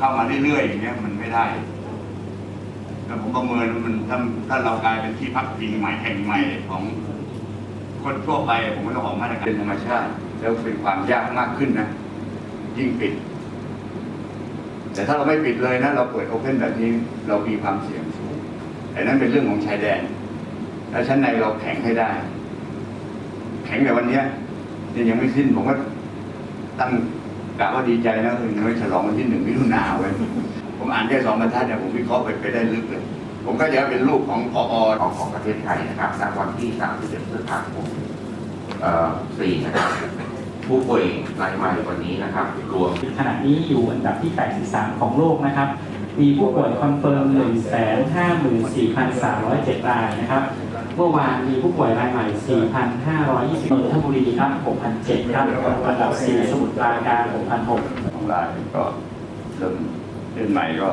เข้ามาเรื่อยๆอย่างเงี้ยมันไม่ได้แล้วผมประเมินว่ามันถ้าถ้าเรากลายเป็นที่พักพิงใหม่แห่งใหม่ของคนทั่วไปผมก็ต้องออกมาตรการเป็นธรรมชาติ แล้วเป็นความยากมากขึ้นนะ ยิ่งปิด แต่ถ้าเราไม่ปิดเลยนะ เราเปิดโอเพนแบบนี้เรามีความเสี่ยงสูงแต่นั้นเป็นเรื่องของชายแดนถ้าชั้นในเราแข็งให้ได้ แข็งแต่วันนี้ยนี่ยังไม่สิ้นผมก็ตั้ง กะว่าดีใจนะเออยังไม่ฉลองวันที่หนึ่งมิถุนาเว้ยผมอ่านแค่สองบรรทัดเนี่ยผมวิเคราะห์ไปไปได้ลึกเลย ผมก็จะเป็นลูกของพอของของประเทศไทยนะครับณวันที่31พฤษภาคมเอ่อ4นะครับผู้ป่วยรายใหม่วันนี้นะครับรวมขณะนี้อยู่อันดับที่ 83 ของโลกนะครับ มีผู้ป่วยคอนเฟิร์ม 154,307 รายนะครับ เมื่อวานมีผู้ป่วยรายใหม่ 4,520นนทบุรีครับ 6,007ครับอันดับ 4 สมุทรปราการ6,006ของรายก็เริ่มเล่นใหม่ก็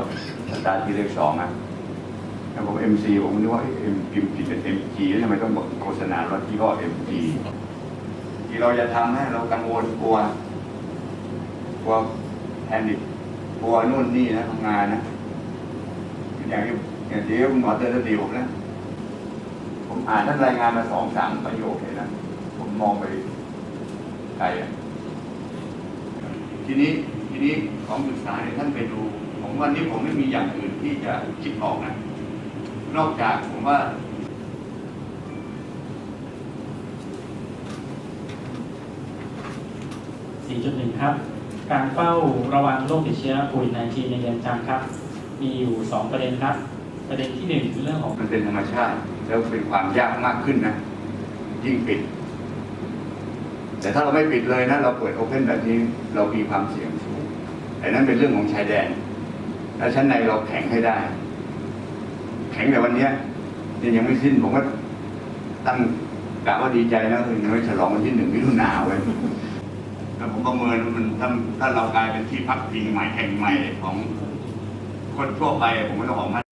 สตาร์ทที่เลขสองนะแล้วผมเอ็มซีผมนึกว่าเอ็มพิมพ์ผิดเป็นเอ็มจีแล้วทำไมต้องบอกโฆษณาว่าที่ก็เอ็มจีที่เราจะทำให้เรากังวลกลัวกลัวแพนิคกลัวนู่นนี่นะทำงานนะอย่างที่อย่างที่คุณหมอเตือนสติผมนะ อ่านท่านรายงานมาสองสามประโยคเลยนะ ผมมองไปไกลอะทีนี้ทีนี้ของศึกษาเนี่ยท่านไปดู ผมวันนี้ผมไม่มีอย่างอื่นที่จะคิดออกนะ นอกจากผมว่า4.1 ครับ การเฝ้าระวังโรคติดเชื้อโควิด -19 ในเรือนจำครับ มีอยู่ 2 ประเด็นครับ ประเด็นที่1คือเรื่องของมันเป็นธรรมชาติ แล้วเป็นความยากมากขึ้นนะ ยิ่งปิด แต่ถ้าเราไม่ปิดเลยนะ เราเปิดโอเพนแบบนี้เรามีความเสี่ยงสูงแต่นั้นเป็นเรื่องของชายแดนถ้าชั้นในเราแข็งให้ได้ แข็งแต่วันนี้ยนี่ยังไม่สิ้นผมก็ตั้งกะว่าดีใจนะเออยังไม่ฉลองวันที่หนึ่งมิถุนาเว้ยแล้วผมประเมินมันถ้าถ้าเรากลายเป็นที่พักพิงใหม่แห่งใหม่ของคนทั่วไปผมก็ต้องออกมา